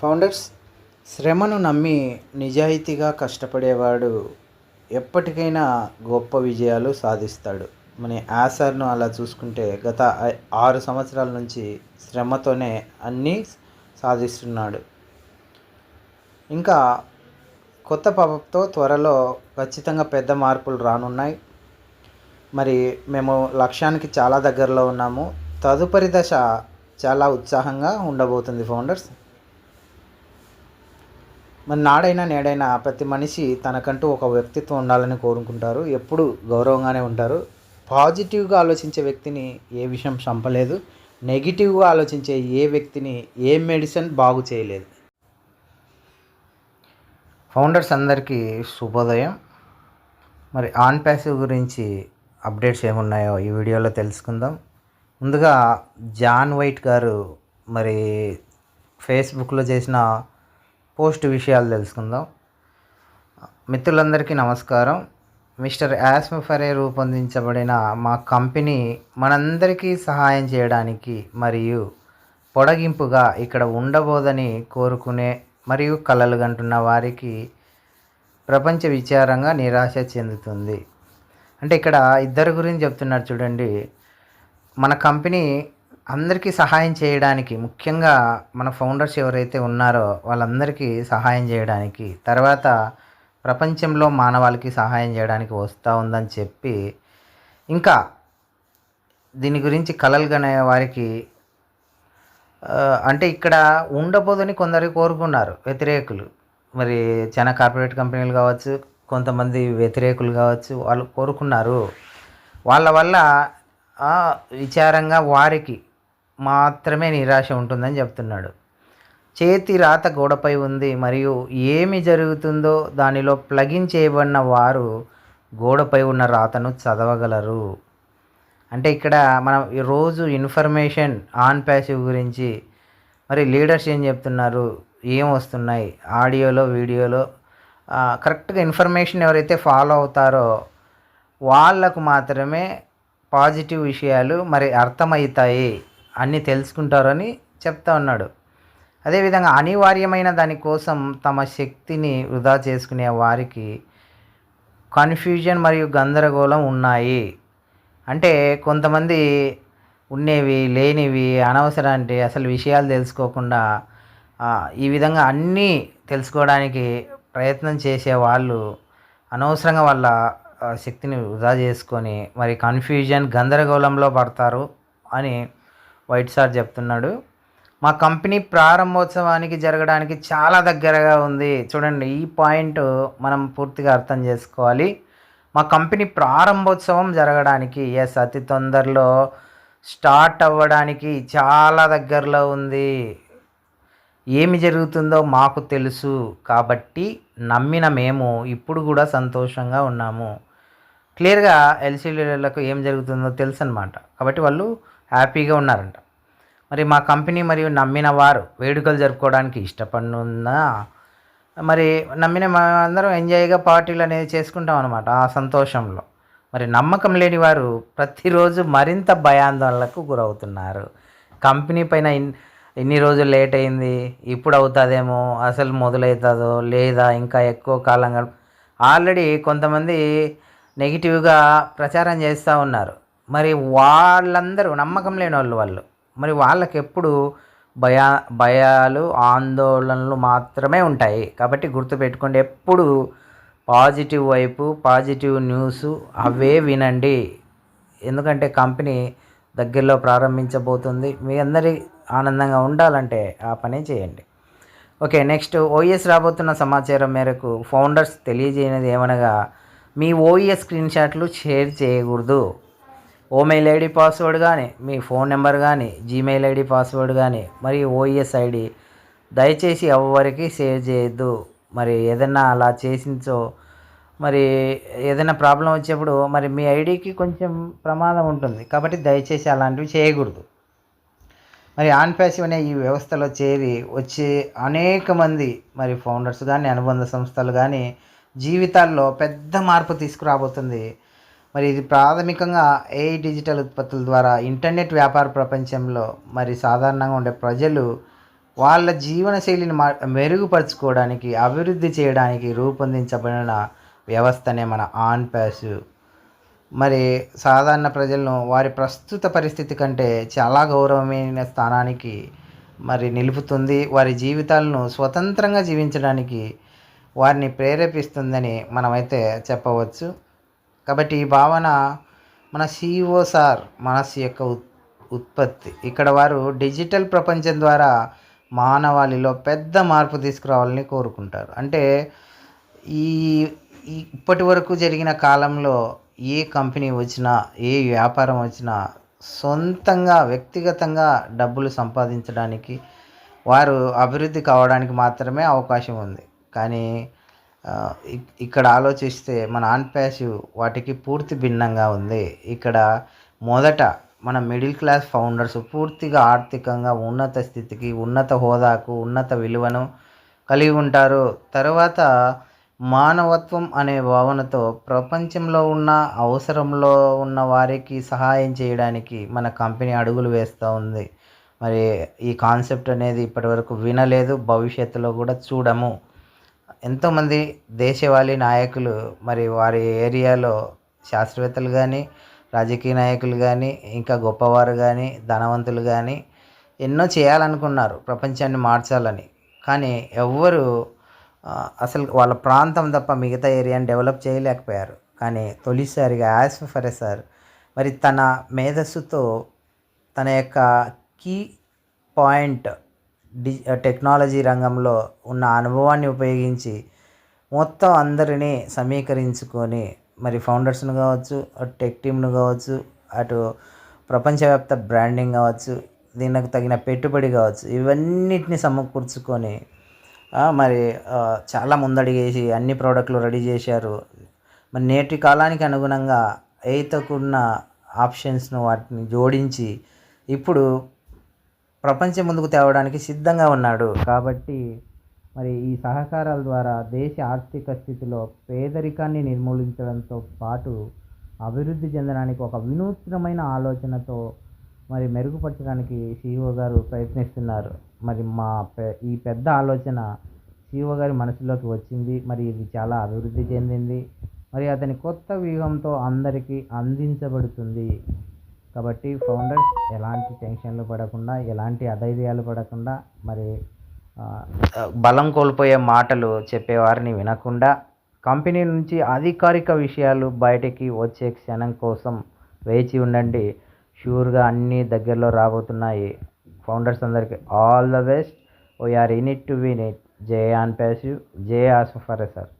Founders శ్రమను నమ్మి నిజాయితీగా కష్టపడేవాడు ఎప్పటికైనా గొప్ప విజయాలు సాధిస్తాడు. మన యాసర్ను అలా చూసుకుంటే గత ఆరు సంవత్సరాల నుంచి శ్రమతోనే అన్నీ సాధిస్తున్నాడు. ఇంకా కొత్త పాపతో త్వరలో ఖచ్చితంగా పెద్ద మార్పులు రానున్నాయి. మరి మేము లక్ష్యానికి చాలా దగ్గరలో ఉన్నాము. తదుపరి దశ చాలా ఉత్సాహంగా ఉండబోతుంది ఫౌండర్స్. మరి నాడైనా నేడైనా ప్రతి మనిషి తనకంటూ ఒక వ్యక్తిత్వం ఉండాలని కోరుకుంటారు. ఎప్పుడు గౌరవంగానే ఉంటారు. పాజిటివ్గా ఆలోచించే వ్యక్తిని ఏ విషయం చంపలేదు. నెగిటివ్గా ఆలోచించే ఏ వ్యక్తిని ఏ మెడిసిన్ బాగు చేయలేదు. ఫౌండర్స్ అందరికీ శుభోదయం. మరి ఆన్ ప్యాసివ్ గురించి అప్డేట్స్ ఏమున్నాయో ఈ వీడియోలో తెలుసుకుందాం. ముందుగా జాన్ వైట్ గారు మరి ఫేస్బుక్లో చేసిన పోస్ట్ విషయాలు తెలుసుకుందాం. మిత్రులందరికీ నమస్కారం. మిస్టర్ యాస్మఫరే రూపొందించబడిన మా కంపెనీ మనందరికీ సహాయం చేయడానికి మరియు పొడగింపుగా ఇక్కడ ఉండబోదని కోరుకునే మరియు కలలు కంటున్న వారికి ప్రపంచ విచారంగా నిరాశ చెందుతుంది. అంటే ఇక్కడ ఇద్దరు గురించి చెప్తున్నారు చూడండి. మన కంపెనీ అందరికీ సహాయం చేయడానికి ముఖ్యంగా మన ఫౌండర్స్ ఎవరైతే ఉన్నారో వాళ్ళందరికీ సహాయం చేయడానికి తర్వాత ప్రపంచంలో మానవాళికి సహాయం చేయడానికి వస్తూ ఉందని చెప్పి ఇంకా దీని గురించి కలలు కనే వారికి అంటే ఇక్కడ ఉండబోదని కొందరు కోరుకున్నారు వ్యతిరేకులు. మరి చాలా కార్పొరేట్ కంపెనీలు కావచ్చు కొంతమంది వ్యతిరేకులు కావచ్చు వాళ్ళు కోరుకున్నారు. వాళ్ళ వల్ల విచారంగా వారికి మాత్రమే నిరాశ ఉంటుందని చెప్తున్నాడు. చేతి రాత గోడపై ఉంది మరియు ఏమి జరుగుతుందో దానిలో ప్లగిన్ చేయబడిన వారు గోడపై ఉన్న రాతను చదవగలరు. అంటే ఇక్కడ మనం రోజు ఇన్ఫర్మేషన్ ఆన్ ప్యాసివ్ గురించి మరి లీడర్స్ ఏం చెప్తున్నారు? ఏం వస్తున్నాయి? ఆడియోలో వీడియోలో కరెక్ట్గా ఇన్ఫర్మేషన్ ఎవరైతే ఫాలో అవుతారో వాళ్ళకు మాత్రమే పాజిటివ్ విషయాలు మరి అర్థమవుతాయి. అన్నీ తెలుసుకుంటారని చెప్తా ఉన్నాడు. అదేవిధంగా అనివార్యమైన దానికోసం తమ శక్తిని వృధా చేసుకునే వారికి కన్ఫ్యూజన్ మరియు గందరగోళం ఉన్నాయి. అంటే కొంతమంది ఉండేవి లేనివి అనవసరానికి అసలు విషయాలు తెలుసుకోకుండా ఈ విధంగా అన్నీ తెలుసుకోవడానికి ప్రయత్నం చేసే వాళ్ళు అనవసరంగా వాళ్ళ శక్తిని వృధా చేసుకొని మరి కన్ఫ్యూజన్ గందరగోళంలో పడతారు అని వైట్ సార్ చెప్తున్నాడు. మా కంపెనీ ప్రారంభోత్సవానికి జరగడానికి చాలా దగ్గరగా ఉంది. చూడండి ఈ పాయింట్ మనం పూర్తిగా అర్థం చేసుకోవాలి. మా కంపెనీ ప్రారంభోత్సవం జరగడానికి ఎస్ అతి తొందరలో స్టార్ట్ అవ్వడానికి చాలా దగ్గరలో ఉంది. ఏమి జరుగుతుందో మాకు తెలుసు. కాబట్టి నమ్మిన మేము ఇప్పుడు కూడా సంతోషంగా ఉన్నాము. క్లియర్గా ఎల్సీడీలకు ఏం జరుగుతుందో తెలుసు అనమాట కాబట్టి వాళ్ళు హ్యాపీగా ఉన్నారంట. మరి మా కంపెనీ మరియు నమ్మిన వారు వేడుకలు జరుపుకోవడానికి ఇష్టపడున్నా మరి నమ్మిన అందరం ఎంజాయ్గా పార్టీలు అనేది చేసుకుంటాం అనమాట ఆ సంతోషంలో. మరి నమ్మకం లేని వారు ప్రతిరోజు మరింత భయాందోళనలకు గురవుతున్నారు. కంపెనీ పైన ఇన్ని ఎన్ని రోజులు లేట్ అయింది ఇప్పుడు అవుతుందేమో అసలు మొదలవుతుందో లేదా ఇంకా ఎక్కువ కాలం ఆల్రెడీ కొంతమంది నెగిటివ్గా ప్రచారం చేస్తూ ఉన్నారు. మరి వాళ్ళందరూ నమ్మకం లేని వాళ్ళు వాళ్ళు. మరి వాళ్ళకి ఎప్పుడు భయా భయాలు ఆందోళనలు మాత్రమే ఉంటాయి. కాబట్టి గుర్తుపెట్టుకోండి ఎప్పుడు పాజిటివ్ వైపు పాజిటివ్ న్యూస్ అవే వినండి. ఎందుకంటే కంపెనీ దగ్గరలో ప్రారంభించబోతుంది. మీ అందరి ఆనందంగా ఉండాలంటే ఆ పనే చేయండి. ఓకే నెక్స్ట్ ఓఎస్ రాబోతున్న సమాచారం మేరకు ఫౌండర్స్ తెలియజేయనిది ఏమనగా మీ ఓఎస్ స్క్రీన్ షాట్లు షేర్ చేయకూడదు. ఓమెయిల్ ఐడి పాస్వర్డ్ కానీ మీ ఫోన్ నెంబర్ కానీ జీమెయిల్ ఐడి పాస్వర్డ్ కానీ మరియు ఓఎస్ ఐడి దయచేసి ఎవరికి షేర్ చేయొద్దు. మరి ఏదైనా అలా చేసించో మరి ఏదైనా ప్రాబ్లం వచ్చేప్పుడు మరి మీ ఐడికి కొంచెం ప్రమాదం ఉంటుంది. కాబట్టి దయచేసి అలాంటివి చేయకూడదు. మరి ఆన్ ప్యాసివ్ అనే ఈ వ్యవస్థలో చేరి వచ్చే అనేక మంది మరి ఫౌండర్స్ కానీ అనుబంధ సంస్థలు కానీ జీవితాల్లో పెద్ద మార్పు తీసుకురాబోతుంది. మరి ఇది ప్రాథమికంగా ఏ డిజిటల్ ఉత్పత్తుల ద్వారా ఇంటర్నెట్ వ్యాపార ప్రపంచంలో మరి సాధారణంగా ఉండే ప్రజలు వాళ్ళ జీవనశైలిని మా మెరుగుపరుచుకోవడానికి అభివృద్ధి చేయడానికి రూపొందించబడిన వ్యవస్థనే మన ఆన్ ప్యాసివ్ మరి సాధారణ ప్రజలను వారి ప్రస్తుత పరిస్థితి కంటే చాలా గౌరవమైన స్థానానికి మరి నిలుపుతుంది. వారి జీవితాలను స్వతంత్రంగా జీవించడానికి వారిని ప్రేరేపిస్తుందని మనమైతే చెప్పవచ్చు. కాబట్టి ఈ భావన మన సిఇఓ సార్ మనస్సు యొక్క ఉత్ ఉత్పత్తి. ఇక్కడ వారు డిజిటల్ ప్రపంచం ద్వారా మానవాళిలో పెద్ద మార్పు తీసుకురావాలని కోరుకుంటారు. అంటే ఈ ఇప్పటి వరకు జరిగిన కాలంలో ఏ కంపెనీ వచ్చినా ఏ వ్యాపారం వచ్చినా సొంతంగా వ్యక్తిగతంగా డబ్బులు సంపాదించడానికి వారు అభివృద్ధి కావడానికి మాత్రమే అవకాశం ఉంది. కానీ ఇక్కడ ఆలోచిస్తే మన ఆన్ ప్యాసివ్ వాటికి పూర్తి భిన్నంగా ఉంది. ఇక్కడ మొదట మన మిడిల్ క్లాస్ ఫౌండర్స్ పూర్తిగా ఆర్థికంగా ఉన్నత స్థితికి ఉన్నత హోదాకు ఉన్నత విలువను కలిగి ఉంటారు. తర్వాత మానవత్వం అనే భావనతో ప్రపంచంలో ఉన్న అవసరంలో ఉన్న వారికి సహాయం చేయడానికి మన కంపెనీ అడుగులు వేస్తూ ఉంది. మరి ఈ కాన్సెప్ట్ అనేది ఇప్పటివరకు వినలేదు. భవిష్యత్తులో కూడా చూడము. ఎంతోమంది దేశవాళీ నాయకులు మరి వారి ఏరియాలో శాస్త్రవేత్తలు కానీ రాజకీయ నాయకులు కానీ ఇంకా గొప్పవారు కానీ ధనవంతులు కానీ ఎన్నో చేయాలనుకున్నారు ప్రపంచాన్ని మార్చాలని. కానీ ఎవ్వరు అసలు వాళ్ళ ప్రాంతం తప్ప మిగతా ఏరియాని డెవలప్ చేయలేకపోయారు. కానీ తొలిసారిగా యాజ్ ఫర్ సార్ మరి తన మేధస్సుతో తన యొక్క కీ పాయింట్ డి టెక్నాలజీ రంగంలో ఉన్న అనుభవాన్ని ఉపయోగించి మొత్తం అందరినీ సమీకరించుకొని మరి ఫౌండర్స్ను కావచ్చు అటు టెక్ టీమ్ను కావచ్చు అటు ప్రపంచవ్యాప్త బ్రాండింగ్ కావచ్చు దీనికి తగిన పెట్టుబడి కావచ్చు ఇవన్నిటిని సమకూర్చుకొని మరి చాలా ముందడిగేసి అన్ని ప్రోడక్ట్లు రెడీ చేశారు. మరి నేటి కాలానికి అనుగుణంగా ఎయితకున్న ఆప్షన్స్ను వాటిని జోడించి ఇప్పుడు ప్రపంచం ముందుకు తేవడానికి సిద్ధంగా ఉన్నాడు. కాబట్టి మరి ఈ సహకారాల ద్వారా దేశ ఆర్థిక స్థితిలో పేదరికాన్ని నిర్మూలించడంతో పాటు అభివృద్ధి చెందడానికి ఒక వినూత్నమైన ఆలోచనతో మరి మెరుగుపరచడానికి సిఇఓ గారు ప్రయత్నిస్తున్నారు. మరి మా ఈ పెద్ద ఆలోచన సిఇఓ గారి మనసులోకి వచ్చింది. మరి ఇది చాలా అభివృద్ధి చెందింది. మరి అతని కొత్త వ్యూహంతో అందరికీ అందించబడుతుంది. కాబట్టి ఫౌండర్స్ ఎలాంటి టెన్షన్లు పడకుండా ఎలాంటి అధైర్యాలు పడకుండా మరి బలం కోల్పోయే మాటలు చెప్పేవారిని వినకుండా కంపెనీ నుంచి అధికారిక విషయాలు బయటికి వచ్చే క్షణం కోసం వేచి ఉండండి. షూర్గా అన్నీ దగ్గరలో రాబోతున్నాయి. ఫౌండర్స్ అందరికీ all the best. We're in it to win it J on passive జే ఆస్ ఫర్ సార్